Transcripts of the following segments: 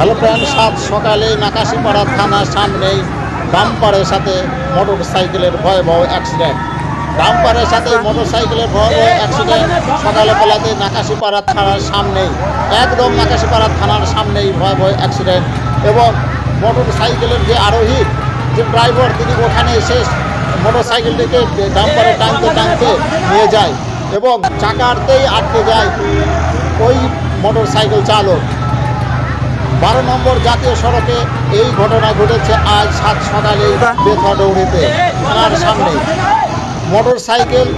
Hello friend সাত সকালে নাকাশিপাড়া থানার সামনেই ডাম্পারের সাথে মোটর সাইকেলের ভয়াবহ অ্যাক্সিডেন্ট। ডাম্পারের সাথে মোটর সাইকেলের ভয়াবহ অ্যাক্সিডেন্ট সকালে বেলাতে নাকাশিপাড়া থানার সামনেই, একদম নাকাশিপাড়া থানার সামনেই ভয়াবহ অ্যাক্সিডেন্ট এবং মোটর সাইকেলের যে আরোহী, যে ড্রাইভার, তিনি ওখানে এসে মোটর সাইকেলটিকে ডাম্পারে টানতে টানতে নিয়ে যায় এবং চাকারতেই আটকে যায় ওই মোটর সাইকেল চালক। বারো নম্বর জাতীয় সড়কে এই ঘটনা ঘটেছে আজ সাত সকালে বেথডৌড়িতে থানার সামনে। মোটর সাইকেল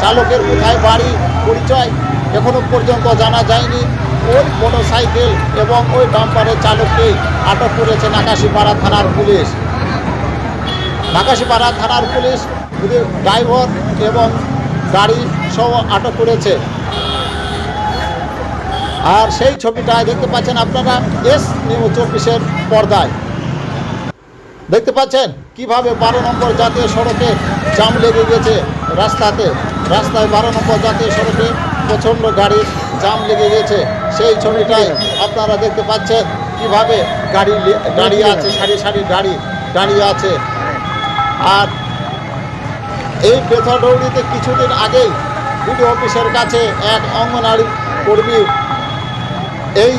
চালকের কোথায় বাড়ি, পরিচয় এখনও পর্যন্ত জানা যায়নি। ওই মোটর সাইকেল এবং ওই ডাম্পারের চালককে আটক করেছে নাকাশিপাড়া থানার পুলিশ। নাকাশিপাড়া থানার পুলিশ ড্রাইভার এবং গাড়ি সহ আটক করেছে। আর সেই ছবিটা দেখতে পাচ্ছেন আপনারা এস নিউজ চব্বিশের পর্দায়। দেখতে পাচ্ছেন কীভাবে বারো নম্বর জাতীয় সড়কে জাম লেগে গেছে রাস্তাতে। রাস্তায় বারো নম্বর জাতীয় সড়কে প্রচণ্ড গাড়ির জাম লেগে গেছে। সেই ছবিটাই আপনারা দেখতে পাচ্ছেন কীভাবে গাড়ি দাঁড়িয়ে আছে, সারি সারি গাড়ি দাঁড়িয়ে আছে। আর এই বেথরডৌড়িতে কিছুদিন আগেই বিডিও অফিসের কাছে এক অঙ্গনারী কর্মী এই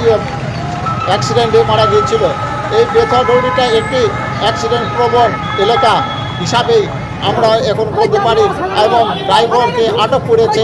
অ্যাক্সিডেন্টে মারা গিয়েছিল। এই বেথরডৌড়িটা একটি অ্যাক্সিডেন্ট প্রবণ এলাকা হিসাবেই আমরা এখন বলতে পারি এবং ড্রাইভারকে আটক করেছে।